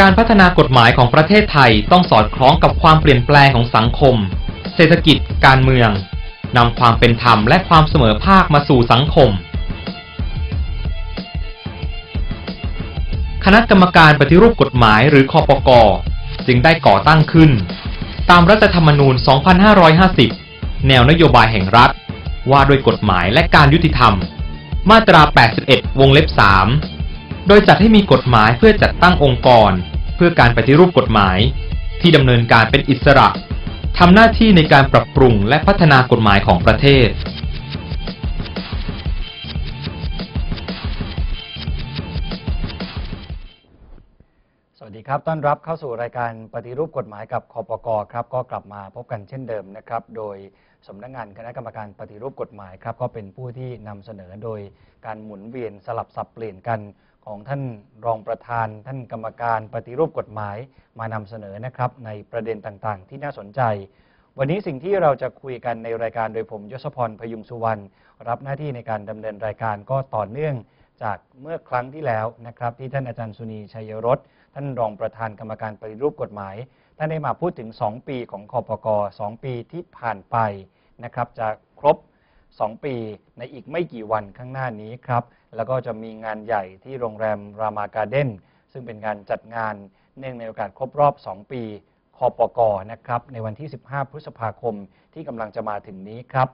การพัฒนากฎหมายของประเทศไทยต้องสอดคล้องกับความเปลี่ยนแปลงของสังคม เศรษฐกิจ การเมือง นำความเป็นธรรมและความเสมอภาคมาสู่สังคม คณะกรรมการปฏิรูปกฎหมายหรือคอปกอจึงได้ก่อตั้งขึ้น ตามรัฐธรรมนูญ 2550 แนวนโยบายแห่งรัฐ ว่าด้วยกฎหมายและการยุติธรรม มาตรา 81 วงเล็บ 3 โดยจัดให้มีกฎหมายเพื่อจัดตั้งองค์กร เพื่อการปฏิรูปกฎหมาย ที่ดำเนินการเป็นอิสระทำหน้าที่ในการปรับปรุงและพัฒนากฎหมายของประเทศ สวัสดีครับ ต้อนรับเข้าสู่รายการปฏิรูปกฎหมายกับคอปกครับ ก็กลับมาพบกันเช่นเดิมนะครับ โดย สำนักงานคณะกรรมการปฏิรูปกฎหมายครับก็เป็นผู้ที่นำเสนอโดยการหมุนเวียนสลับสับเปลี่ยนกันของท่านรองประธาน ท่านกรรมการปฏิรูปกฎหมายมานำเสนอนะครับ ในประเด็นต่างๆ ที่น่าสนใจ วันนี้สิ่งที่เราจะคุยกันในรายการโดยผมยศพรพยุงสุวรรณรับหน้าที่ในการดำเนินรายการก็ต่อเนื่องจากเมื่อครั้งที่แล้วนะครับ ที่ท่านอาจารย์สุนีชัยรสท่านรองประธานกรรมการปฏิรูปกฎหมายท่านได้มาพูดถึง 2 ปีของคอปก2ปีที่ผ่านไป นะครับจะครบ 2 ปีในอีกไม่กี่วันข้างหน้านี้ครับ แล้วก็จะมีงานใหญ่ที่โรงแรมรามาการ์เด้นซึ่งเป็นการจัดงานเนื่องในโอกาสครบรอบ 2 ปีคอปกอนะครับในวันที่ 15 พฤษภาคมที่กำลังจะมาถึงนี้ครับ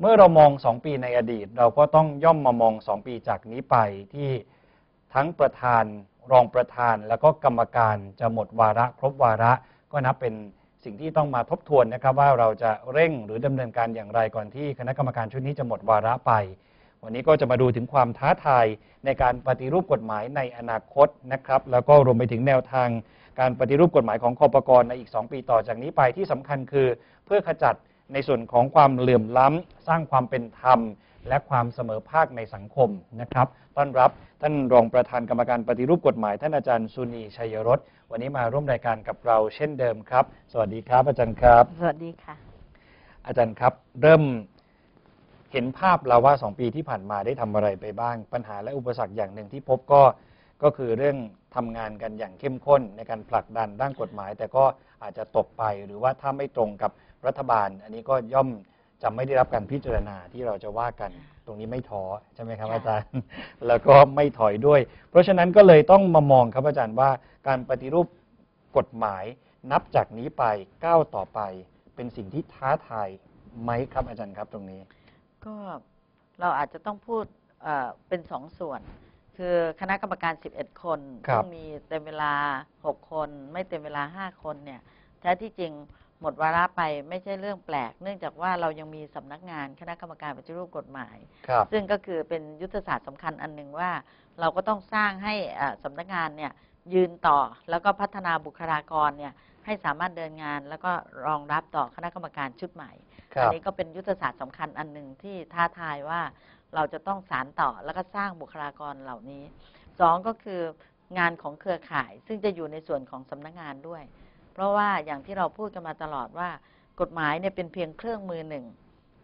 เมื่อเรามอง 2 ปีในอดีต เราก็ต้องย่อมมามอง 2 ปีจากนี้ไปที่ทั้งประธานรองประธานแล้วก็กรรมการจะหมดวาระครบวาระก็นับเป็น สิ่งที่ต้องมาทบทวนนะครับว่าเราจะเร่งหรือดำเนินการอย่างไรก่อนที่คณะกรรมการชุดนี้จะหมดวาระไป วันนี้ก็จะมาดูถึงความท้าทายในการปฏิรูปกฎหมายในอนาคตนะครับ แล้วก็รวมไปถึงแนวทางการปฏิรูปกฎหมายของคอปกรในอีก 2 ปีต่อจากนี้ไปที่สำคัญคือ เพื่อขจัดในส่วนของความเหลื่อมล้ำสร้างความเป็นธรรม และความเสมอภาคในสังคมนะครับ ต้อนรับท่านรองประธานกรรมการปฏิรูปกฎหมาย ท่านอาจารย์สุนีชัยรสวันนี้มาร่วมรายการกับเราเช่นเดิมครับ สวัสดีครับ อาจารย์ครับ สวัสดีค่ะ อาจารย์ครับ เริ่มเห็นภาพแล้วว่า2ปีที่ผ่านมาได้ทำอะไรไปบ้าง ปัญหาและอุปสรรคอย่างหนึ่งที่พบก็ก็คือเรื่องทำงานกันอย่างเข้มข้นในการผลักดันด้านกฎหมาย แต่ก็อาจจะตกไปหรือว่าถ้าไม่ตรงกับรัฐบาล อันนี้ก็ย่อม จะไม่ได้รับการพิจารณาที่เราจะว่ากันตรงนี้ไม่ท้อใช่ไหมครับค่ะอาจารย์ แล้วก็ไม่ถอยด้วย เพราะฉะนั้นก็เลยต้องมามองครับอาจารย์ว่าการปฏิรูปกฎหมายนับจากนี้ไปก้าวต่อไป เป็นสิ่งที่ท้าทายไหมครับอาจารย์ครับตรงนี้ ก็เราอาจจะต้องพูดเอ่อเป็นสองส่วน คือคณะกรรมการ 11 คนครับซึ่งมีเต็มเวลา 6 คน ไม่เต็มเวลา 5 คนเนี่ยแท้ที่จริง หมดวาระไปไม่ใช่เรื่องแปลก เนื่องจากว่าเรายังมีสำนักงานคณะกรรมการปฏิรูปกฎหมายครับซึ่งก็คือเป็นยุทธศาสตร์สำคัญอันหนึ่งว่า เราก็ต้องสร้างให้อ่าสำนักงานเนี่ยยืนต่อแล้วก็พัฒนาบุคลากรเนี่ยให้สามารถเดินงานแล้วก็รองรับต่อคณะกรรมการชุดใหม่คอัรับนี้ก็เป็นยุทธศาสตร์สำคัญอันหนึ่งที่ท้าทายว่าเราจะต้องสารต่อแล้วก็สร้างบุคลากรเหล่านี้สองก็คืองานของเครือข่าย ซึ่งจะอยู่ในส่วนของสำนักงานด้วย เพราะว่าอย่างที่เราพูดกันมาตลอดว่า กฎหมายเนี่ยเป็นเพียงเครื่องมือหนึ่ง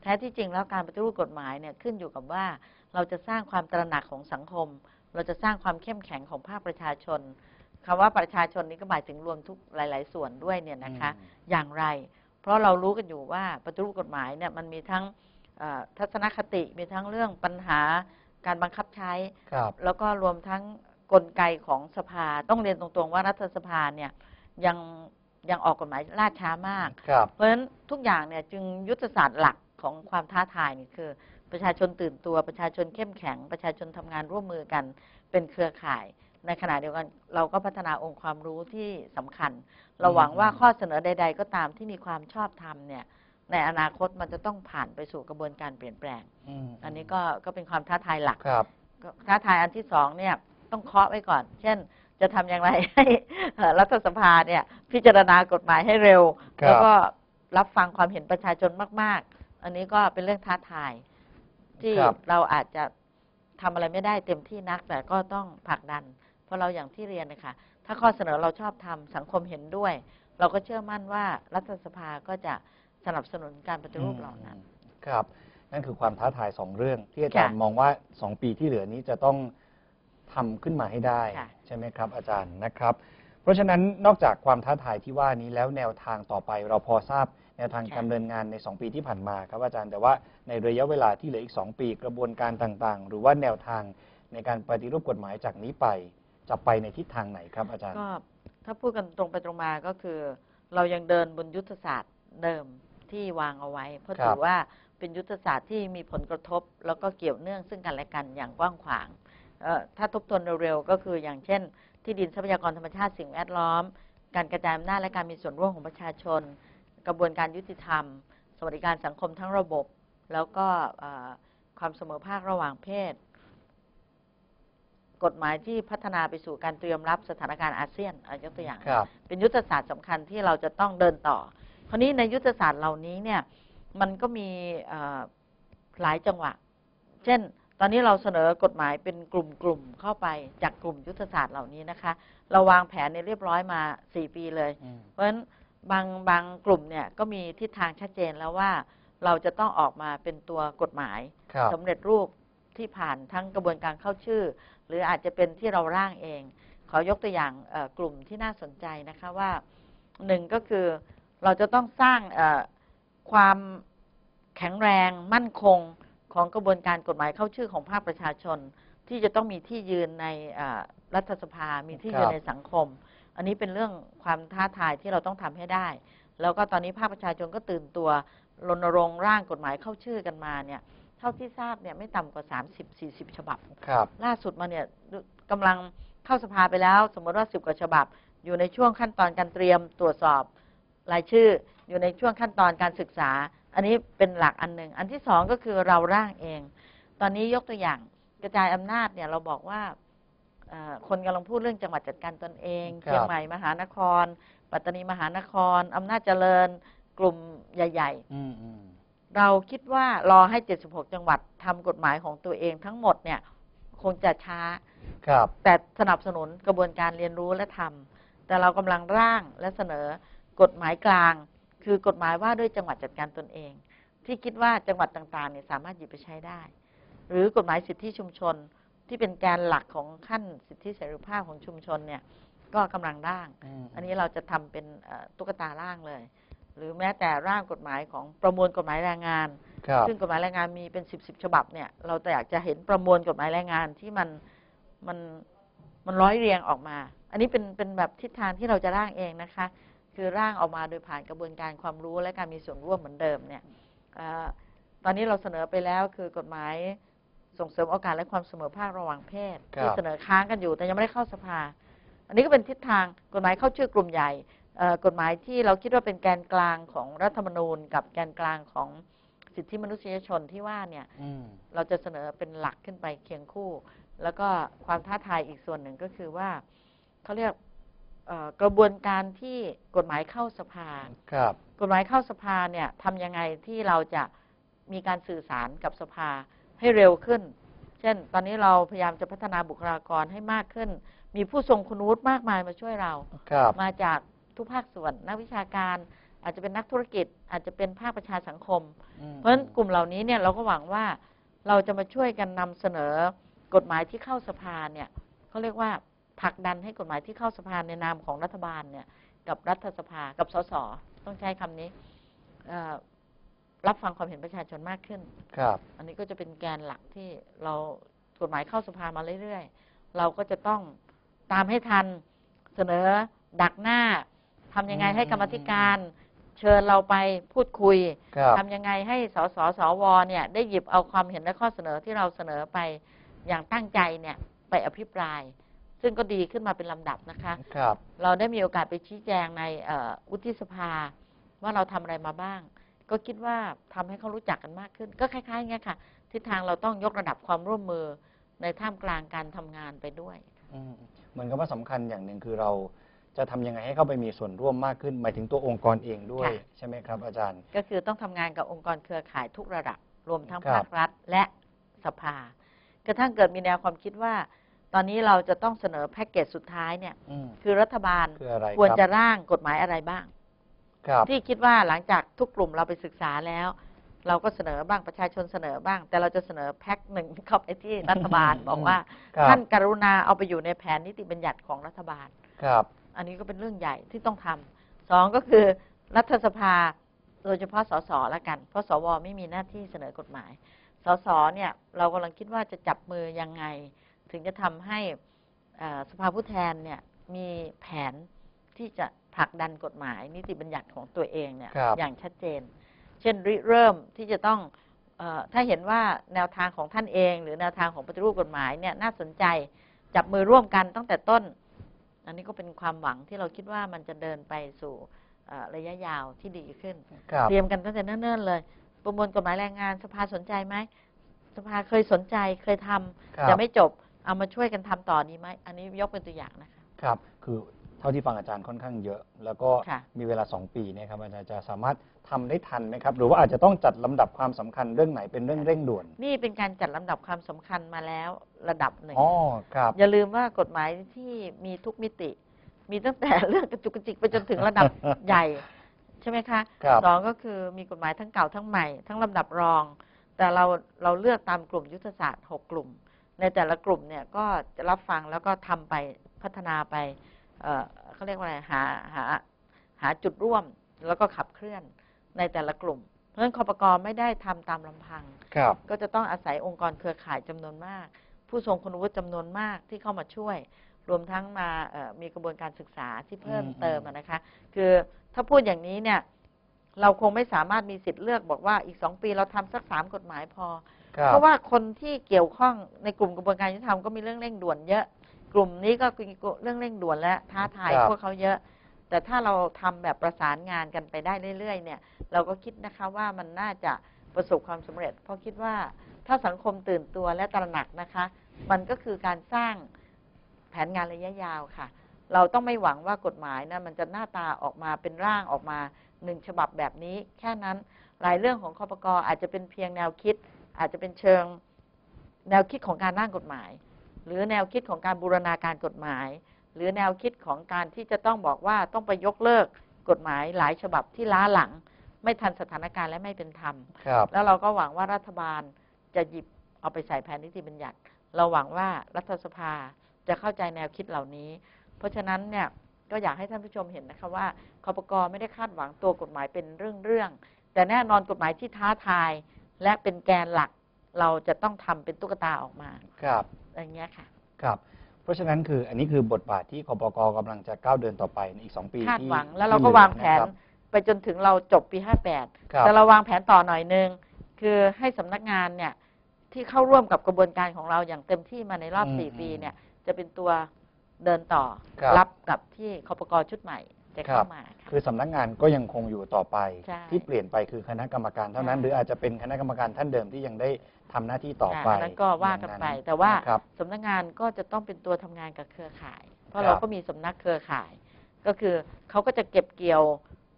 แท้ที่จริงแล้วการปฏิรูปกฎหมายเนี่ยขึ้นอยู่กับว่า เราจะสร้างความตระหนักของสังคม เราจะสร้างความเข้มแข็งของภาคประชาชนคำว่าประชาชนนี้ก็หมายถึงรวมทุกหลาย ๆ ส่วนด้วยเนี่ยนะคะอืมอย่างไร เพราะเรารู้กันอยู่ว่าปฏิรูปกฎหมายเนี่ยมันมีทั้งเอ่อทัศนคติมีทั้งเรื่องปัญหาการบังคับใช้ครับแล้วก็รวมทั้งกลไกของสภาต้องเรียนตรงๆว่ารัฐสภาเนี่ยยัง ยังออกกฎหมายล่าช้ามาก ครับเพราะฉะนั้นทุกอย่างเนี่ยจึงยุทธศาสตร์หลักของความท้าทายนี่คือ ประชาชนตื่นตัวประชาชนเข้มแข็ง ประชาชนทำงานร่วมมือกันเป็นเครือข่าย ในขณะเดียวกันเราก็พัฒนาองค์ความรู้ที่สำคัญ เราหวังว่าข้อเสนอใด ๆ ก็ตามที่มีความชอบธรรมเนี่ยในอนาคตมันจะต้องผ่านไปสู่กระบวนการเปลี่ยนแปลงมอันนี้ก็ก็เป็นความท้าทายหลักครับก็ท้าทายอันที่สองเนี่ยต้องเคาะไว้ก่อน เช่น จะทำอย่างไรให้เอ่อรัฐสภาเนี่ยพิจารณากฎหมายให้เร็วครับแล้วก็รับฟังความเห็นประชาชนมาก ๆ อันนี้ก็เป็นเรื่องท้าทาย ที่ครับเราอาจจะทำอะไรไม่ได้เต็มที่นัก แต่ก็ต้องผลักดัน เพราะเราอย่างที่เรียนนะคะถ้าข้อเสนอเราชอบทำสังคมเห็นด้วย เราก็เชื่อมั่นว่ารัฐสภาก็จะสนับสนุนการปฏิรูปเหล่านั้นอืมครับ นั่นคือความท้าทายสองเรื่อง ที่อาจารย์ค่ะมองว่าสองปีที่เหลือนี้จะต้อง ทำขึ้นมาให้ได้ ค่ะ ใช่ไหมครับ อาจารย์นะครับ เพราะฉะนั้นนอกจากความท้าทายที่ว่านี้แล้วแนวทางต่อไปเราพอทราบแนวทางการดำเนินงานใน 2 ปีที่ผ่านมาครับอาจารย์แต่ว่าในระยะเวลาที่เหลืออีก 2 ปีกระบวนการต่างๆ หรือว่าแนวทางในการปฏิรูปกฎหมายจากนี้ไป จะไปในทิศทางไหนครับอาจารย์ ก็ถ้าพูดกันตรงไปตรงมาก็คือ เรายังเดินบนยุทธศาสตร์เดิมที่วางเอาไว้ เพราะครับ ถือว่าเป็นยุทธศาสตร์ที่มีผลกระทบ แล้วก็เกี่ยวเนื่องซึ่งกันและกันอย่างกว้างขวางเอ่อ ถ้าทบทวนเร็วๆ ก็คืออย่างเช่น ที่ดินทรัพยากรธรรมชาติสิ่งแวดล้อม การกระจายอำนาจและการมีส่วนร่วมของประชาชน กระบวนการยุติธรรม สวัสดิการสังคมทั้งระบบ แล้วก็เอ่อความเสมอภาคระหว่างเพศ กฎหมายที่พัฒนาไปสู่การเตรียมรับสถานการณ์อาเซียนเอายกตัวอย่างครับเป็นยุทธศาสตร์สำคัญที่เราจะต้องเดินต่อ คราวนี้ในยุทธศาสตร์เหล่านี้เนี่ยมันก็มีเอ่อหลายจังหวะ เช่น ตอนนี้เราเสนอกฎหมายเป็นกลุ่มๆเข้าไปจากกลุ่มยุทธศาสตร์เหล่านี้นะคะ เราวางแผนในยเรียบร้อยมา 4 ปีเลยอืมเพราะฉะนั้นบางบางกลุ่มเนี่ยก็มีทิศทางชัดเจนแล้วว่าเราจะต้องออกมาเป็นตัวกฎหมายครับสำเร็จรูปที่ผ่านทั้งกระบวนการเข้าชื่อ หรืออาจจะเป็นที่เราร่างเอง ขอยกตัวอย่างเอ่อกลุ่มที่น่าสนใจนะคะว่าหนึ่งก็คือเราจะต้องสร้างเอ่อความแข็งแรงมั่นคง ของกระบวนการกฎหมายเข้าชื่อของภาคประชาชน ที่จะต้องมีที่ยืนในเอ่อรัฐสภา มีที่ยืนครับในสังคม อันนี้เป็นเรื่องความท้าทายที่เราต้องทำให้ได้ แล้วก็ตอนนี้ภาคประชาชนก็ตื่นตัวรณรงค์ร่างกฎหมายเข้าชื่อกันมาเนี่ยเท่าที่ทราบเนี่ยไม่ต่ำกว่า 30-40 ฉบับครับล่าสุดมาเนี่ยกำลังเข้าสภาไปแล้ว สมมติว่า 10 กว่าฉบับ อยู่ในช่วงขั้นตอนการเตรียมตรวจสอบรายชื่อ อยู่ในช่วงขั้นตอนการศึกษา อันนี้เป็นหลักอันหนึ่ง อันที่สองก็คือเราร่างเอง ตอนนี้ยกตัวอย่างกระจายอำนาจเนี่ยเราบอกว่าเอ่อคนกำลังพูดเรื่องจังหวัดจัดการตนเองครับเชียงใหม่มหานคร ปัตตานีมหานครอำนาจเจริญกลุ่มใหญ่ๆอืมอืมเราคิดว่ารอให้ 76 จังหวัดทำกฎหมายของตัวเองทั้งหมดเนี่ย คงจะช้าครับแต่สนับสนุนกระบวนการเรียนรู้และทำแต่เรากำลังร่างและเสนอกฎหมายกลาง คือกฎหมายว่าด้วยจังหวัดจัดการตนเอง ที่คิดว่าจังหวัดต่างๆเนี่ยสามารถหยิบไปใช้ได้ หรือกฎหมายสิทธิชุมชนที่เป็นแกนหลักของขั้นสิทธิเสรีภาพของชุมชนเนี่ยก็กำลังร่างมอันนี้เราจะทำเป็นเอ่อตุ๊กตาร่างเลย หรือแม้แต่ร่างกฎหมายของประมวลกฎหมายแรงงานครับซึ่งกฎหมายแรงงานมีเป็นสิบสิบฉบับเนี่ย เราแต่อยากจะเห็นประมวลกฎหมายแรงงานที่มันมันมันร้อยเรียงออกมา อันนี้เป็นเป็นแบบทิศทางที่เราจะร่างเองนะคะ คือร่างออกมาโดยผ่านกระบวนการความรู้และการมีส่วนร่วมเหมือนเดิมเนี่ยเออตอนนี้เราเสนอไปแล้วคือกฎหมายส่งเสริมโอกาสและความเสมอภาคระหว่างเพศครับที่เสนอค้างกันอยู่แต่ยังไม่ได้เข้าสภา อันนี้ก็เป็นทิศทางกฎหมายเข้าชื่อกลุ่มใหญ่เอ่อกฎหมายที่เราคิดว่าเป็นแกนกลางของรัฐธรรมนูญ กับแกนกลางของสิทธิมนุษยชนที่ว่าเนี่ยอืมเราจะเสนอเป็นหลักขึ้นไปเคียงคู่ แล้วก็ความท้าทายอีกส่วนหนึ่งก็คือว่าเขาเรียกเอ่อ กระบวนการที่กฎหมายเข้าสภา ครับ กฎหมายเข้าสภาเนี่ยทำยังไงที่เราจะมีการสื่อสารกับสภาให้เร็วขึ้น เช่น ตอนนี้เราพยายามจะพัฒนาบุคลากรให้มากขึ้น มีผู้ทรงคุณวุฒิมากมายมาช่วยเรา ครับ มาจากทุกภาคส่วนนักวิชาการ อาจจะเป็นนักธุรกิจ อาจจะเป็นภาคประชาสังคม อืมเพราะฉะนั้นกลุ่มเหล่านี้เนี่ยเราก็หวังว่าเราจะมาช่วยกันนำเสนอกฎหมายที่เข้าสภาเนี่ยเขาเรียกว่า ผลักดันให้กฎหมายที่เข้าสภาในนามของรัฐบาลเนี่ยกับรัฐสภากับสสต้องใช้คำนี้เอ่อรับฟังความเห็นประชาชนมากขึ้น ครับ อันนี้ก็จะเป็นแกนหลักที่เรากฎหมายเข้าสภามาเรื่อยๆ เราก็จะต้องตามให้ทันเสนอดักหน้าทำยังไงให้กรรมาธิการเชิญเราไปพูดคุยครับทำยังไงให้สสสวเนี่ยได้หยิบเอาความเห็นและข้อเสนอที่เราเสนอไปอย่างตั้งใจเนี่ยไปอภิปราย ซึ่งก็ดีขึ้นมาเป็นลำดับนะคะ ครับ เราได้มีโอกาสไปชี้แจงในเอ่อวุฒิสภา ว่าเราทำอะไรมาบ้าง ก็คิดว่าทำให้เขารู้จักกันมากขึ้น ก็คล้ายๆอย่างเงี้ยค่ะ ทิศทางเราต้องยกระดับความร่วมมือในท่ามกลางการทำงานไปด้วย อืมเหมือนกับว่าสำคัญอย่างหนึ่งคือเราจะทำยังไงให้เข้าไปมีส่วนร่วมมากขึ้นหมายถึงตัวองค์กรเองด้วย ค่ะ ใช่ไหมครับ อาจารย์ ก็คือต้องทำงานกับองค์กรเครือข่ายทุกระดับ รวมทั้งครับ ภาครัฐและสภา กระทั่งเกิดมีแนวความคิดว่า ตอนนี้เราจะต้องเสนอแพ็กเกจสุดท้ายเนี่ย อืม คือรัฐบาลคืออะไรควรครับจะร่างกฎหมายอะไรบ้าง ครับ ที่คิดว่าหลังจากทุกกลุ่มเราไปศึกษาแล้ว เราก็เสนอบ้างประชาชนเสนอบ้าง แต่เราจะเสนอแพ็คหนึ่งเข้าไปที่รัฐบาล บอกว่า ครับ ท่านกรุณาเอาไปอยู่ในแผนนิติบัญญัติของรัฐบาล ครับ อันนี้ก็เป็นเรื่องใหญ่ที่ต้องทำสองก็คือรัฐสภาโดยเฉพาะสสละกัน เพราะสวไม่มีหน้าที่เสนอกฎหมาย สสเนี่ยเรากำลังคิดว่าจะจับมือยังไง ถึงจะทำให้เอ่อสภาผู้แทนเนี่ยมีแผนที่จะผลักดันกฎหมาย นิติบัญญัติของตัวเองเนี่ยครับอย่างชัดเจน เช่นริเริ่มที่จะต้องเออถ้าเห็นว่าแนวทางของท่านเอง หรือแนวทางของปฏิรูปกฎหมายเนี่ยน่าสนใจจับมือร่วมกันตั้งแต่ต้น อันนี้ก็เป็นความหวังที่เราคิดว่ามันจะเดินไปสู่เอ่อระยะยาวที่ดีขึ้นครับเตรียมกันตั้งแต่เนิ่นๆเลย ประมวลกฎหมายแรงงานสภาสนใจไหมสภาเคยสนใจเคยทำครับจะไม่จบ เอามาช่วยกันทำต่อดีไหมอันนี้ยกเป็นตัวอย่างนะคะ ครับ คือเท่าที่ฟังอาจารย์ค่อนข้างเยอะ แล้วก็ค่ะ มีเวลา 2 ปีเนี่ยครับอาจารย์จะสามารถทำได้ทันไหมครับ หรือว่าอาจจะต้องจัดลำดับความสำคัญเรื่องไหนเป็นเรื่องเร่งด่วน นี่เป็นการจัดลำดับความสำคัญมาแล้วระดับหนึ่ง อ๋อ ครับ อย่าลืมว่ากฎหมายที่มีทุกมิติ มีตั้งแต่ เรื่องกระจุกกระจิกไปจนถึงระดับ ใหญ่ ใช่ไหมคะครับสองก็คือมีกฎหมายทั้งเก่าทั้งใหม่ ทั้งลำดับรอง แต่เราเราเลือกตามกลุ่มยุทธศาสตร์หกกลุ่ม ในแต่ละกลุ่มเนี่ยก็จะรับฟังแล้วก็ทำไปพัฒนาไปเอ่อเขาเรียกว่าอะไรหาหาหาจุดร่วมแล้วก็ขับเคลื่อนในแต่ละกลุ่ม เพราะฉะนั้นคอปกรไม่ได้ทำตามลำพังครับก็จะต้องอาศัยองค์กรเครือข่ายจำนวนมาก ผู้ทรงคุณวุฒิจำนวนมากที่เข้ามาช่วย รวมทั้งมาเอ่อมีกระบวนการศึกษาที่เพิ่มอืมเติมอะนะคะ คือถ้าพูดอย่างนี้เนี่ยเราคงไม่สามารถมีสิทธิ์เลือกบอกว่าอีกสองปีเราทำสักสามกฎหมายพอ ครับ เพราะว่าคนที่เกี่ยวข้องในกลุ่มกระบวนการยุติธรรมก็มีเรื่องเร่งด่วนเยอะ กลุ่มนี้ก็มีเรื่องเร่งด่วนและท้าทายครับ พวกเขาเยอะ แต่ถ้าเราทำแบบประสานงานกันไปได้เรื่อยๆเนี่ย เราก็คิดนะคะว่ามันน่าจะประสบความสำเร็จ เพราะคิดว่าถ้าสังคมตื่นตัวและตระหนักนะคะ มันก็คือการสร้างแผนงานระยะยาวค่ะ เราต้องไม่หวังว่ากฎหมายนะมันจะหน้าตาออกมาเป็นร่างออกมาหนึ่งฉบับแบบนี้ แค่นั้นหลายเรื่องของคอปกอาจจะเป็นเพียงแนวคิด อาจจะเป็นเชิงแนวคิดของการร่างกฎหมาย หรือแนวคิดของการบูรณาการกฎหมาย หรือแนวคิดของการที่จะต้องบอกว่าต้องไปยกเลิกกฎหมายหลายฉบับที่ล้าหลัง ไม่ทันสถานการณ์และไม่เป็นธรรมครับแล้วเราก็หวังว่ารัฐบาลจะหยิบเอาไปใส่แผนนิติบัญญัติ เราหวังว่ารัฐสภาจะเข้าใจแนวคิดเหล่านี้ เพราะฉะนั้นเนี่ยก็อยากให้ท่านผู้ชมเห็นนะคะว่าคอปกไม่ได้คาดหวังตัวกฎหมายเป็นเรื่องๆแต่แน่นอนกฎหมายที่ท้าทาย และเป็นแกนหลักเราจะต้องทำเป็นตุ๊กตาออกมาครับอย่างเงี้ยค่ะครับ เพราะฉะนั้นคืออันนี้คือบทบาทที่คปกกำลังจะก้าวเดินต่อไปในอีก 2 ปีคาดที่หวังแล้วเราที่ก็หลือวางแผนนะครับไปจนถึงเราจบปีครับ58 แต่เราวางแผนต่อหน่อยนึง คือให้สำนักงานเนี่ยที่เข้าร่วมกับกระบวนการของเราอย่างเต็มที่มาในรอบอืม4ปีเนี่ยจะเป็นตัวเดินต่อครับรับกับที่คปกชุดใหม่ จะครัเข้าบมาค่ะ คือสำนักงานก็ยังคงอยู่ต่อไป ใช่ที่เปลี่ยนไปคือคณะกรรมการเท่านั้น ใช่ หรืออาจจะเป็นคณะกรรมการท่านเดิมที่ยังได้ทำหน้าที่ต่อไปค่ะนั้นก็ว่ากันไปอย่งแต่ว่านะครับ สำนักงานก็จะต้องเป็นตัวทำงานกับเครือข่าย เพครัราะบเราก็มีสำนักเครือข่าย ก็คือเขาก็จะเก็บเกี่ยว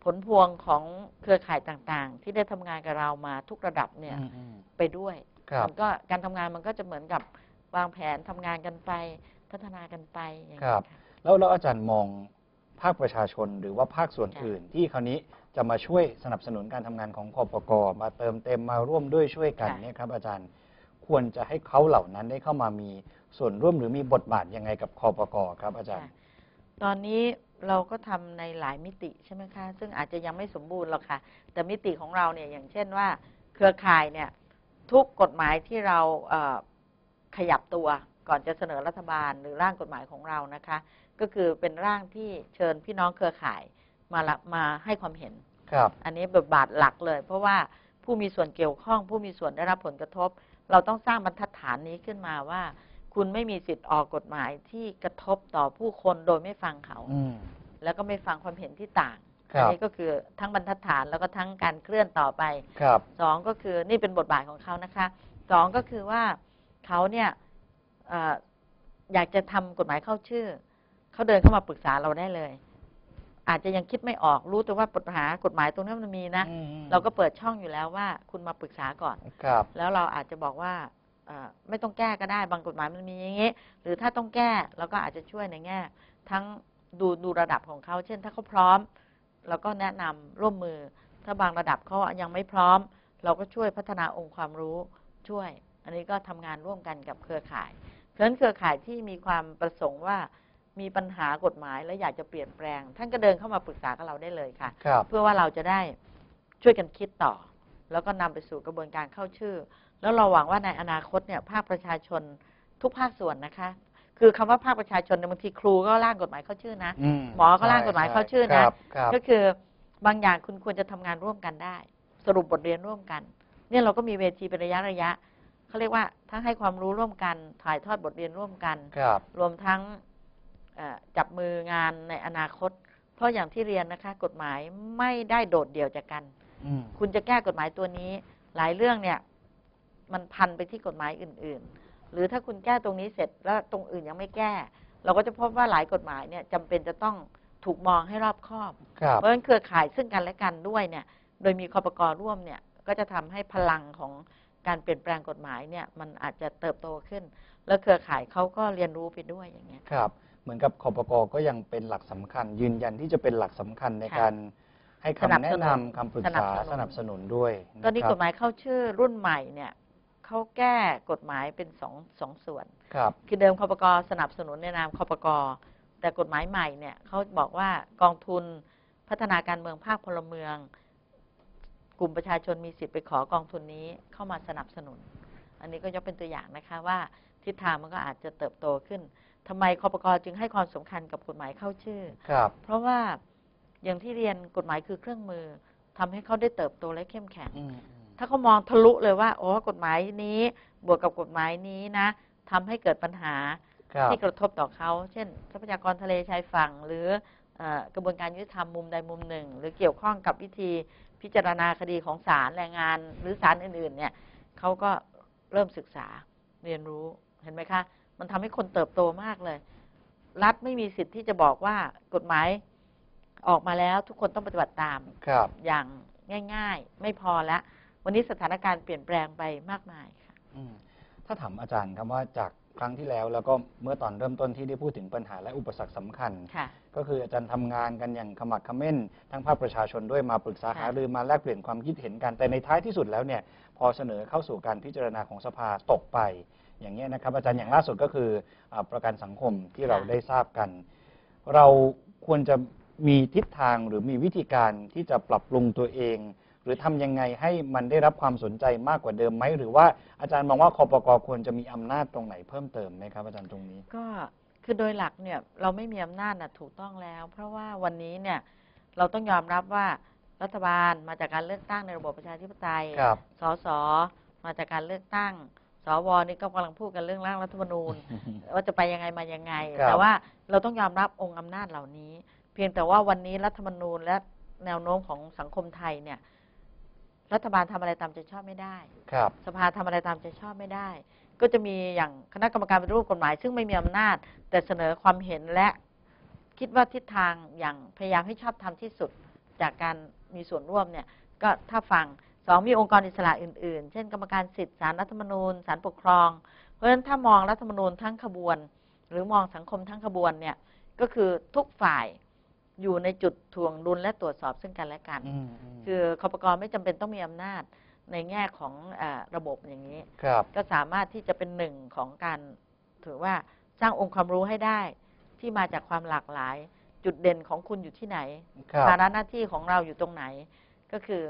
ผลพวงของเครือข่ายต่างๆ ที่ได้ทำงานกับเรามาทุกระดับเนี่ยอืมอืมไปด้วย ครับ มันก็การทำงานมันก็จะเหมือนกับวางแผนทำงานกันไป พัฒนากันไปอย่างครันี้บค่ะ แล้วแล้วอาจารย์มอง ภาคประชาชนหรือว่าภาคส่วนค่ะอื่น ที่คราวนี้จะมาช่วยสนับสนุนการทำงานของคอปกมาเติมเต็มมาร่วมด้วยช่วยกันเนี่ยครับอาจารย์ควรจะให้เขาเหล่านั้นได้เข้ามามีส่วนร่วมหรือมีบทบาทยังไงกับคอปกครับ อาจารย์ค่ะตอนนี้เราก็ทำในหลายมิติใช่ไหมคะ ซึ่งอาจจะยังไม่สมบูรณ์หรอกค่ะ แต่มิติของเราเนี่ยอย่างเช่นว่า เครือข่ายเนี่ยทุกกฎหมายที่เราเอ่อขยับตัวก่อนจะเสนอรัฐบาลหรือร่างกฎหมายของเรานะคะ ก็คือเป็นร่างที่เชิญพี่น้องเครือข่ายมาละมาให้ความเห็นครับ อันนี้บทบาทหลักเลย เพราะว่าผู้มีส่วนเกี่ยวข้อง ผู้มีส่วนได้รับผลกระทบ เราต้องสร้างบรรทัดฐานนี้ขึ้นมาว่า คุณไม่มีสิทธิ์ออกกฎหมายที่กระทบต่อผู้คนโดยไม่ฟังเขา อืม แล้วก็ไม่ฟังความเห็นที่ต่างครับ อันี้ก็คือทั้งบรรทัดฐานแล้วก็ทั้งการเคลื่อนต่อไป ครับ สองก็คือนี่เป็นบทบาทของเขานะคะสองก็คือว่าเขาเนี่ยเอ่ออยากจะทำกฎหมายเข้าชื่อ เขาเดินเข้ามาปรึกษาเราได้เลย อาจจะยังคิดไม่ออกรู้แต่ว่าปัญหากฎหมายตรงนั้นมันมีนะอืมเราก็เปิดช่องอยู่แล้วว่าคุณมาปรึกษาก่อนครับ แล้วเราอาจจะบอกว่าเอ่อไม่ต้องแก้ก็ได้บางกฎหมายมันมีอย่างนี้หรือถ้าต้องแก้เราก็อาจจะช่วยในแง่ ทั้งดูดูระดับของเขาเช่น ถ้าเขาพร้อมเราก็แนะนำร่วมมือ ถ้าบางระดับเขายังไม่พร้อม เราก็ช่วยพัฒนาองค์ความรู้ช่วย อันนี้ก็ทำงานร่วมกันกับเครือข่ายเพราะฉะนั้นเครือข่ายที่มีความประสงค์ว่า มีปัญหากฎหมายและอยากจะเปลี่ยนแปลง ท่านก็เดินเข้ามาปรึกษากับเราได้เลยค่ะ ครับ เพื่อว่าเราจะได้ช่วยกันคิดต่อ แล้วก็นำไปสู่กระบวนการเข้าชื่อ แล้วเราหวังว่าในอนาคตเนี่ยภาคประชาชนทุกภาคส่วนนะคะ คือคำว่าภาคประชาชนเนี่ยบางทีครูก็ร่างกฎหมายเข้าชื่อนะมหมอก็ร่างกฎหมายเข้าชื่อนะ ครับครับ ก็คือบางอย่างคุณควรจะทำงานร่วมกันได้ สรุปบทเรียนร่วมกัน เนี่ยเราก็มีเวทีเป็นระยะระยะเขาเรียกว่าทั้งให้ความรู้ร่วมกันถ่ายทอดบทเรียนร่วมกัน ครับ รวมทั้งเอ่อ จับมืองานในอนาคต เพราะอย่างที่เรียนนะคะ กฎหมายไม่ได้โดดเดี่ยวจากกันอืมคุณจะแก้กฎหมายตัวนี้ หลายเรื่องเนี่ย มันพันไปที่กฎหมายอื่น ๆ หรือถ้าคุณแก้ตรงนี้เสร็จแล้วตรงอื่นยังไม่แก้ เราก็จะพบว่าหลายกฎหมายเนี่ยจำเป็นจะต้องถูกมองให้รอบคอบครับเพราะฉะนั้นเครือข่ายซึ่งกันและกันด้วยเนี่ย โดยมีคอปกรร่วมเนี่ย ก็จะทำให้พลังของการเปลี่ยนแปลงกฎหมายเนี่ย มันอาจจะเติบโตขึ้น แล้วเครือข่ายเขาก็เรียนรู้ไปด้วยอย่างเงี้ยครับ เหมือนกับคอปกก็ยังเป็นหลักสำคัญ ยืนยันที่จะเป็นหลักสำคัญในค่ะการให้สนัคำบแนะสนุนำนคำปรึกสนับษาสนุนสนับสนุนด้วย ตอนนี้ะครับกฎหมายเข้าชื่อรุ่นใหม่เนี่ยเขาแก้กฎหมายเป็นสองสองส่วนครับคือเดิมคอปกสนับสนุนในนามคอปกแต่กฎหมายใหม่เนี่ยเขาบอกว่ากองทุนพัฒนาการเมืองภาคพลเมือง กลุ่มประชาชนมีสิทธิ์ไปขอกองทุนนี้เข้ามาสนับสนุน อันนี้ก็ยกเป็นตัวอย่างนะคะว่าทิศทางมันก็อาจจะเติบโตขึ้น ทำไมคอปกจึงให้ความสำคัญกับกฎหมายเข้าชื่อครับ เพราะว่าอย่างที่เรียนกฎหมายคือเครื่องมือทำให้เขาได้เติบโตและเข้มแข็งอืมถ้าเขามองทะลุเลยว่าโอ้กฎหมายนี้บวกกับกฎหมายนี้นะทำให้เกิดปัญหาครับที่กระทบต่อเขา เช่นทรัพยากรทะเลชายฝั่ง หรือเออกระบวนการยุติธรรมมุมใดมุมหนึ่ง หรือเกี่ยวข้องกับวิธีพิจารณาคดีของศาลแรงงาน หรือศาลอื่น ๆ เนี่ยเขาก็เริ่มศึกษาเรียนรู้เห็นไหมคะ มันทำให้คนเติบโตมากเลย รัฐไม่มีสิทธิ์ที่จะบอกว่ากฎหมายออกมาแล้วทุกคนต้องปฏิบัติตามครับอย่างง่าย ๆ ไม่พอละวันนี้สถานการณ์เปลี่ยนแปลงไปมากมายค่ะอืมถ้าถามอาจารย์ครับว่าจากครั้งที่แล้วแล้วก็เมื่อตอนเริ่มต้นที่ได้พูดถึงปัญหาและอุปสรรคสำคัญค่ะก็คืออาจารย์ทำงานกันอย่างขมักเขม้น ทั้งภาคประชาชนด้วยมาปรึกษาค่ะหารือมาแลกเปลี่ยนความคิดเห็นกันแต่ในท้ายที่สุดแล้วเนี่ยพอเสนอเข้าสู่การพิจารณาของสภาตกไป อย่างเงี้ยนะครับอาจารย์อย่างล่าสุดก็คืออาประกันสังคมที่เราได้ทราบกัน เราควรจะมีทิศทางหรือมีวิธีการที่จะปรับปรุงตัวเอง หรือทำยังไงให้มันได้รับความสนใจมากกว่าเดิมไหม หรือว่าอาจารย์มองว่าคอปกควรจะมีอำนาจตรงไหนเพิ่มเติมไหมครับอาจารย์ตรงนี้ ก็คือโดยหลักเนี่ยเราไม่มีอำนาจนะถูกต้องแล้ว เพราะว่าวันนี้เนี่ยเราต้องยอมรับว่ารัฐบาลมาจากการเลือกตั้งในระบบประชาธิปไตยครับสส มาจากการเลือกตั้ง สวนี่ก็กำลังพูดกันเรื่องร่างรัฐธรรมนูญ ว่าจะไปยังไงมายังไง ครับแต่ว่าเราต้องยอมรับองค์อำนาจเหล่านี้ เพียงแต่ว่าวันนี้รัฐธรรมนูญและแนวโน้มของสังคมไทยเนี่ย รัฐบาลทำอะไรตามใจชอบไม่ได้ ครับสภาทำอะไรตามใจชอบไม่ได้ ก็จะมีอย่างคณะกรรมการปฏิรูปกฎหมาย ซึ่งไม่มีอำนาจ แต่เสนอความเห็นและคิดว่าทิศทางอย่างพยายามให้ชอบทำที่สุด จากการมีส่วนร่วมเนี่ย ก็ถ้าฟัง สองมีองค์กรอิสระอื่น ๆ เช่น กรรมการสิทธิศาลรัฐธรรมนูญศาลปกครอง เพราะฉะนั้นถ้ามองรัฐธรรมนูญทั้งขบวน หรือมองสังคมทั้งขบวนเนี่ยก็คือทุกฝ่ายอยู่ในจุดทวงดุลและตรวจสอบซึ่งกันและกันอืมอืมคือคอปกรไม่จำเป็นต้องมีอำนาจในแง่ของเออระบบอย่างนี้ครับก็สามารถที่จะเป็นหนึ่งของการถือว่าสร้างองค์ความรู้ให้ได้ที่มาจากความหลากหลาย จุดเด่นของคุณอยู่ที่ไหนครับภาระหน้าที่ของเราอยู่ตรงไหน ก็คือ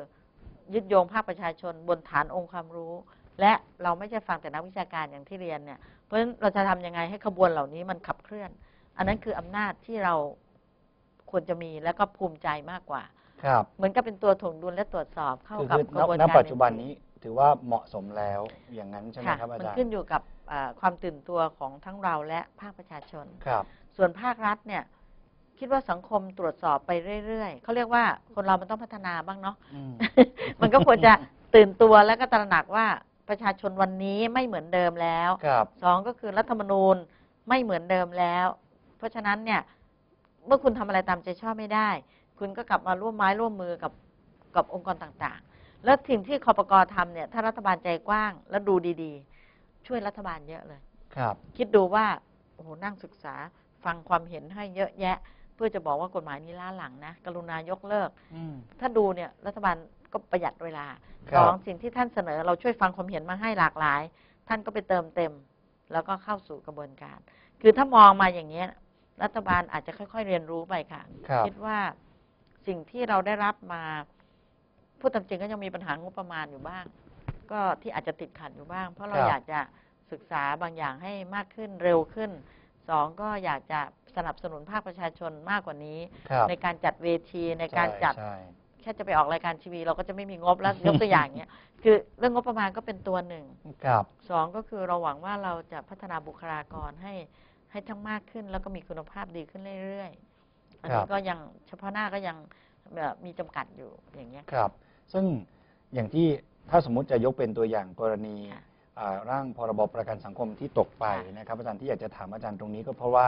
ยึดโยงภาคประชาชน บนฐานองค์ความรู้ และเราไม่ใช่ฟังแต่นักวิชาการอย่างที่เรียนเนี่ยเพราะฉะนั้นเราจะทำยังไงให้ขบวนเหล่านี้มันขับเคลื่อน อันนั้นคืออำนาจที่เราควรจะมีและก็ภูมิใจมากกว่า ครับเหมือนกับเป็นตัวถ่วงดุลและตรวจสอบเข้าคือกับคือกณระบวนณการปัจจุบันนี้ถือว่าเหมาะสมแล้วอย่างนั้นใช่ไหมค่ะครับอามันจารย์ขึ้นอยู่กับอ่าความตื่นตัวของทั้งเราและภาคประชาชนครับส่วนภาครัฐเนี่ย คิดว่าสังคมตรวจสอบไปเรื่อยๆเขาเรียกว่าคนเรามันต้องพัฒนาบ้างเนาะอืมมันก็ควรจะตื่นตัวแล้วก็ตระหนักว่าประชาชนวันนี้ไม่เหมือนเดิมแล้วครับสองก็คือรัฐธรรมนูญไม่เหมือนเดิมแล้ว เพราะฉะนั้นเนี่ย เมื่อคุณทำอะไรตามใจชอบไม่ได้ คุณก็กลับมาร่วมไม้ร่วมมือกับกับองค์กรต่างๆ แล้วสิ่งที่คอปกรทำเนี่ยถ้ารัฐบาลใจกว้าง แล้วดูดีๆ ช่วยรัฐบาลเยอะเลย ครับ คิดดูว่าโอ้โหนั่งศึกษาฟังความเห็นให้เยอะแยะ เพื่อจะบอกว่ากฎหมายนี้ล้าหลังนะ กรุณายกเลิก อืม ถ้าดูเนี่ยรัฐบาลก็ประหยัดเวลาครัสบองสิ่งที่ท่านเสนอเราช่วยฟังความเห็นมาให้หลากหลาย ท่านก็ไปเติมเต็ม แล้วก็เข้าสู่กระบวนการ คือถ้ามองมาอย่างเงี้ยรัฐบาลอาจจะค่อย ๆ เรียนรู้ไปค่ะ ครับ คิดว่าสิ่งที่เราได้รับมาพูดตามจริงก็ยังมีปัญหางบประมาณอยู่บ้าง ก็ที่อาจจะติดขัดอยู่บ้าง เพราะเราครับ อยากจะศึกษาบางอย่างให้มากขึ้นเร็วขึ้น สองก็อยากจะสนับสนุนภาคประชาชนมากกว่านี้ครับในการจัดเวทีในการจัดใช่แค่จะไปออกรายการทีวีเราก็จะไม่มีงบแล้วยกตัวอย่างเนี้ยคือเรื่องงบประมาณก็เป็นตัวหนึ่งใช่ครับสองก็คือเราหวังว่าเราจะพัฒนาบุคลากรให้ให้ทั้งมากขึ้น แล้วก็มีคุณภาพดีขึ้นเรื่อยๆอันครันี้บก็ยังเฉพาะหน้าก็ยังแบบมีจำกัดอยู่อย่างเงี้ยครับ ซึ่งอย่างที่ถ้าสมมุติจะยกเป็นตัวอย่างกรณีค่ะอ่า ร่างพรบประกันสังคมที่ตกไปค่ะนะครับอาจารย์ที่อยากจะถามอาจารย์ตรงนี้ก็เพราะว่า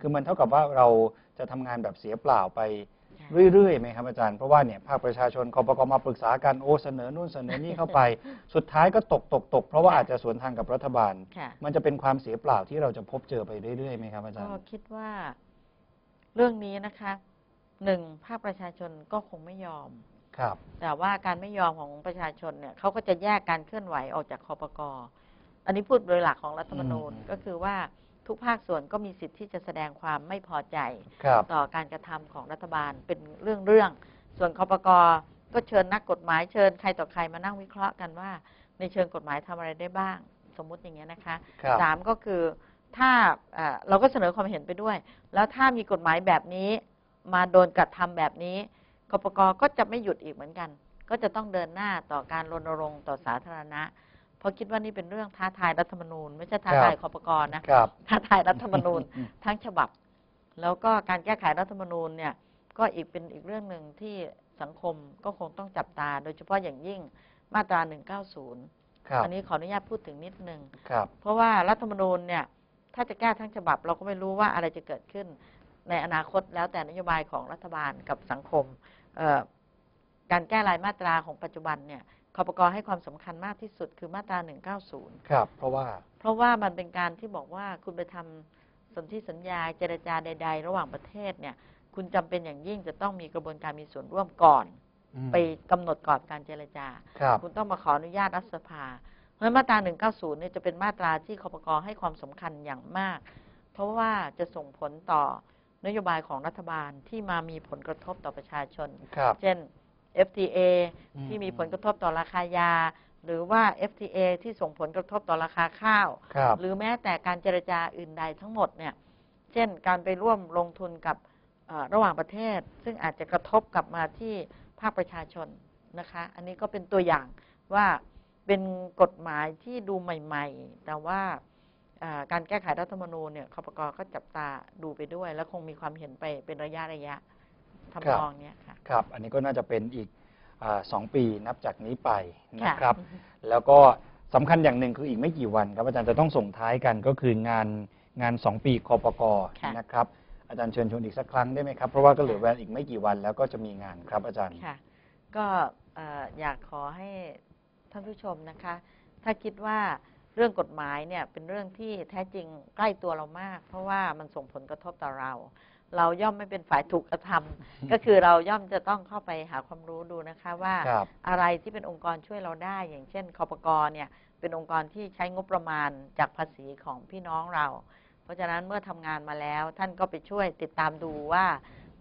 คือมันเท่ากับว่าเราจะทำงานแบบเสียเปล่าไปเรื่อยๆไหมครับอาจารย์เพราะว่าเนี่ยภาคประชาชนคอปกมาปรึกษากันโอ้เสนอนู่นเสนอนี่เข้าไป สุดท้ายก็ตกตกตกเพราะว่าอาจจะสวนทางกับรัฐบาลค่ะมันจะเป็นความเสียเปล่าที่เราจะพบเจอไปเรื่อยๆไหมครับอาจารก็ย์คิดว่าเรื่องนี้นะคะหนึ่งภาคประชาชนก็คงไม่ยอม ครับ แต่ว่าการไม่ยอมของประชาชนเนี่ยเขาก็จะแยกการเคลื่อนไหวออกจากคอปกอันนี้พูดโดยหลักของรัฐธรรมนูญอืมก็คือว่าทุกภาคส่วนก็มีสิทธิ์ที่จะแสดงความไม่พอใจครับต่อการกระทำของรัฐบาลเป็นเรื่องเรื่องๆส่วนคอปกก็เชิญนักกฎหมายเชิญใครต่อใครมานั่งวิเคราะห์กันว่า ในเชิงกฎหมายทำอะไรได้บ้าง สมมุติอย่างเงี้ยนะคะครับสามก็คือถ้าเอ่อเราก็เสนอความเห็นไปด้วย แล้วถ้ามีกฎหมายแบบนี้ มาโดนกระทำแบบนี้ กปกก็จะไม่หยุดอีกเหมือนกัน ก็จะต้องเดินหน้าต่อการรณรงค์ต่อสาธารณะ เพราะคิดว่านี่เป็นเรื่องท้าทายรัฐธรรมนูญ ไม่ใช่ท้าทายคอปกนะครับท้าทายรัฐธรรมนูญทั้งฉบับ แล้วก็การแก้ไขรัฐธรรมนูญเนี่ยก็อีกเป็นอีกเรื่องหนึ่งที่สังคมก็คงต้องจับตา โดยเฉพาะอย่างยิ่งมาตรา 190ครับอันนี้ขออนุญาตพูดถึงนิดนึงครับเพราะว่ารัฐธรรมนูญเนี่ยถ้าจะแก้ทั้งฉบับเราก็ไม่รู้ว่าอะไรจะเกิดขึ้น ในอนาคตแล้วแต่นโยบายของรัฐบาลกับสังคมเอ่อการแก้รายมาตราของปัจจุบันเนี่ยคอปกให้ความสำคัญมากที่สุดคือมาตรา 190 ครับ เพราะว่า เพราะว่ามันเป็นการที่บอกว่าคุณไปทำสนธิสัญญาเจรจาใด ๆ ระหว่างประเทศเนี่ย คุณจำเป็นอย่างยิ่งจะต้องมีกระบวนการมีส่วนร่วมก่อนอืมไปกำหนดกรอบการเจรจาครับคุณต้องมาขออนุญาตรัฐสภา เพราะฉะนั้นมาตรา 190 เนี่ยจะเป็นมาตราที่คอปกให้ความสำคัญอย่างมาก เพราะว่าจะส่งผลต่อ นโยบายของรัฐบาลที่มามีผลกระทบต่อประชาชน ครับ เช่น FTA อืมที่มีผลกระทบต่อราคายา หรือว่า FTA ที่ส่งผลกระทบต่อราคาข้าว ครับหรือแม้แต่การเจรจาอื่นใดทั้งหมดเนี่ย เช่นการไปร่วมลงทุนกับเอ่อระหว่างประเทศ ซึ่งอาจจะกระทบกลับมาที่ภาคประชาชนนะคะ อันนี้ก็เป็นตัวอย่างว่าเป็นกฎหมายที่ดูใหม่ ๆ แต่ว่าเอ่อ การแก้ไขรัฐธรรมนูญเนี่ยคปกก็จับตาดูไปด้วย แล้วคงมีความเห็นไปเป็นระยะระยะทำนองเนี้ยค่ะครับ อันนี้ก็น่าจะเป็นอีกอาสองปีนับจากนี้ไปนะครับค่ะแล้วก็สำคัญอย่างหนึ่งคืออีกไม่กี่วันครับอาจารย์จะต้องส่งท้ายกันก็คืองานงานสองปีคอปกค่ะนะครับอาจารย์เชิญชวนอีกสักครั้งได้ไหมครับ เพราะว่าก็เหลือเวลาอีกไม่กี่วันแล้วก็จะมีงานครับอาจารย์ค่ะก็เอ่ออยากขอให้ท่านผู้ชมนะคะ ถ้าคิดว่า เรื่องกฎหมายเนี่ยเป็นเรื่องที่แท้จริงใกล้ตัวเรามาก เพราะว่ามันส่งผลกระทบต่อเรา เราย่อมไม่เป็นฝ่ายถูกกระทำก็คือเราย่อมจะต้องเข้าไปหาความรู้ดูนะคะว่าครับอะไรที่เป็นองค์กรช่วยเราได้ อย่างเช่นคอปกรเนี่ยเป็นองค์กรที่ใช้งบประมาณจากภาษีของพี่น้องเรา เพราะฉะนั้นเมื่อทำงานมาแล้วท่านก็ไปช่วยติดตามดูว่า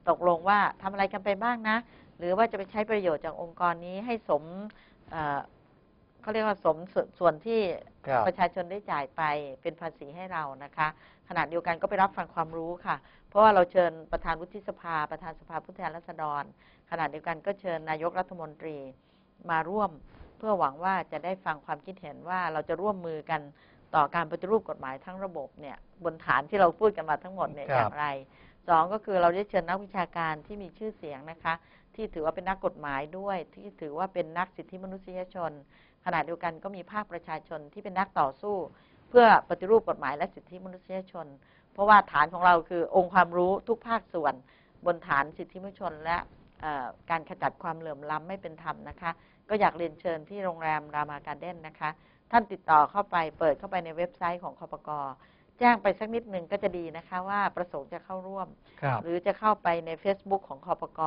ตกลงว่าทำอะไรกันไปบ้างนะ หรือว่าจะไปใช้ประโยชน์จากองค์กรนี้ให้สมเอ่อ เขาเรียกว่าสมสส่วนที่ครับประชาชนได้จ่ายไปเป็นภาษีให้เรานะคะ ขณะเดียวกันก็ไปรับฟังความรู้ค่ะ เพราะว่าเราเชิญประธานวุฒิสภา ประธานสภาผู้แทนราษฎร ขณะเดียวกันก็เชิญนายกรัฐมนตรีมาร่วม เพื่อหวังว่าจะได้ฟังความคิดเห็นว่าเราจะร่วมมือกันต่อการปฏิรูปกฎหมายทั้งระบบเนี่ยบนฐานที่เราพูดกันมาทั้งหมดเนี่ยครับ อย่างไรสองก็คือเราได้เชิญนักวิชาการที่มีชื่อเสียงนะคะ ที่ถือว่าเป็นนักกฎหมายด้วย ที่ถือว่าเป็นนักสิทธิมนุษยชน ขณะเดียวกันก็มีภาคประชาชนที่เป็นนักต่อสู้ เพื่อปฏิรูปกฎหมายและสิทธิมนุษยชน เพราะว่าฐานของเราคือองค์ความรู้ทุกภาคส่วน บนฐานสิทธิมนุษยชน และเอ่อการขจัดความเหลื่อมล้ำไม่เป็นธรรมนะคะ ก็อยากเรียนเชิญที่โรงแรมรามาการ์เด้นนะคะ ท่านติดต่อเข้าไปเปิดเข้าไปในเว็บไซต์ของคอปกแจ้งไปสักนิดหนึ่งก็จะดีนะคะว่าประสงค์จะเข้าร่วมครับหรือจะเข้าไปใน Facebook ของคอปก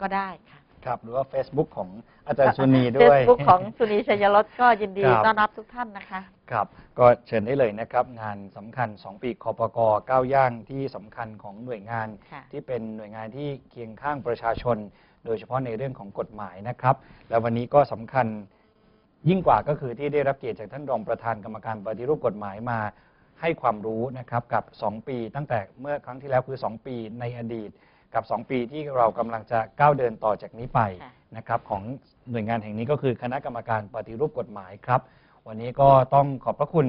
ก็ได้ค่ะ ครับหรือว่า Facebook ของอาจารย์สุนีเฟด้วยซบุ๊กของสุนีชัยรสก็ยินดีครับ ต้อนรับทุกท่านนะคะ ครับ ก็เชิญได้เลยนะครับ งานสำคัญ 2 ปีคอปกก้าวย่างที่สำคัญของหน่วยงาน ค่ะ ที่เป็นหน่วยงานที่เคียงข้างประชาชน โดยเฉพาะในเรื่องของกฎหมายนะครับ และวันนี้ก็สำคัญยิ่งกว่าก็คือที่ได้รับเกียรติจากท่านรองประธานกรรมการปฏิรูปกฎหมายมา ให้ความรู้นะครับกับ 2 ปีตั้งแต่เมื่อครั้งที่แล้วคือ 2 ปีในอดีต กับ 2 ปีที่เรากำลังจะก้าวเดินต่อจากนี้ไปค่ะ นะครับของหน่วยงานแห่งนี้ก็คือคณะกรรมการปฏิรูปกฎหมายครับ วันนี้ก็ต้องขอบพระคุณ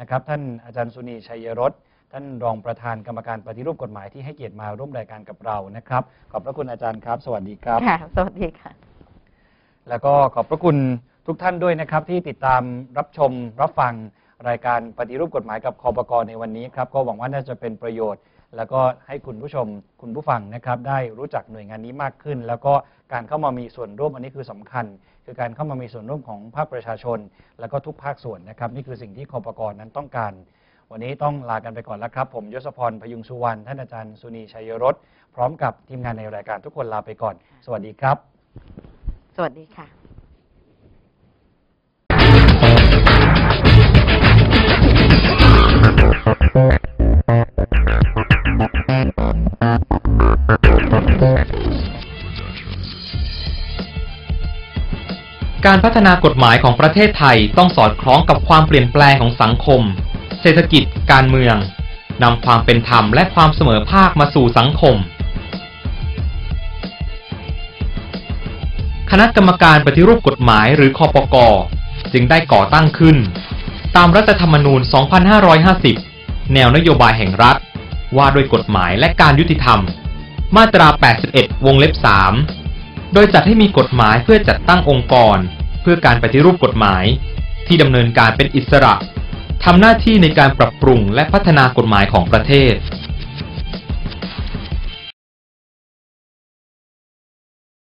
นะครับ ท่านอาจารย์สุนีชัยรสท่านรองประธานกรรมการปฏิรูปกฎหมายที่ให้เกียรติมาร่วมรายการกับเรานะครับ ขอบพระคุณอาจารย์ครับ สวัสดีครับ ค่ะ สวัสดีค่ะ แล้วก็ขอบพระคุณทุกท่านด้วยนะครับ ที่ติดตามรับชมรับฟังรายการปฏิรูปกฎหมายกับคอปกในวันนี้ครับ ก็หวังว่าน่าจะเป็นประโยชน์ แล้วก็ให้คุณผู้ชมคุณผู้ฟังนะครับได้รู้จักหน่วยงานนี้มากขึ้น แล้วก็การเข้ามามีส่วนร่วมอันนี้คือสำคัญ คือการเข้ามามีส่วนร่วมของภาคประชาชน แล้วก็ทุกภาคส่วนนะครับนี่คือสิ่งที่คอปกรนั้นต้องการ วันนี้ต้องลากันไปก่อนแล้วครับ ผมยศพรพยุงสุวรรณท่านอาจารย์สุนีชัยรสพร้อมกับทีมงานในรายการทุกคนลาไปก่อน สวัสดีครับ สวัสดีค่ะ การพัฒนากฎหมายของประเทศไทยต้องสอดคล้องกับความเปลี่ยนแปลงของสังคม เศรษฐกิจ การเมืองนำความเป็นธรรมและความเสมอภาคมาสู่สังคม คณะกรรมการปฏิรูปกฎหมายหรือคอปกจึงได้ก่อตั้งขึ้น ตามรัฐธรรมนูญ 2550 แนวนโยบายแห่งรัฐ ว่าด้วยกฎหมายและการยุติธรรม มาตรา 81 วงเล็บ 3 โดยจัดให้มีกฎหมายเพื่อจัดตั้งองค์กร เพื่อการปฏิรูปกฎหมาย ที่ดำเนินการเป็นอิสระทำหน้าที่ในการปรับปรุงและพัฒนากฎหมายของประเทศ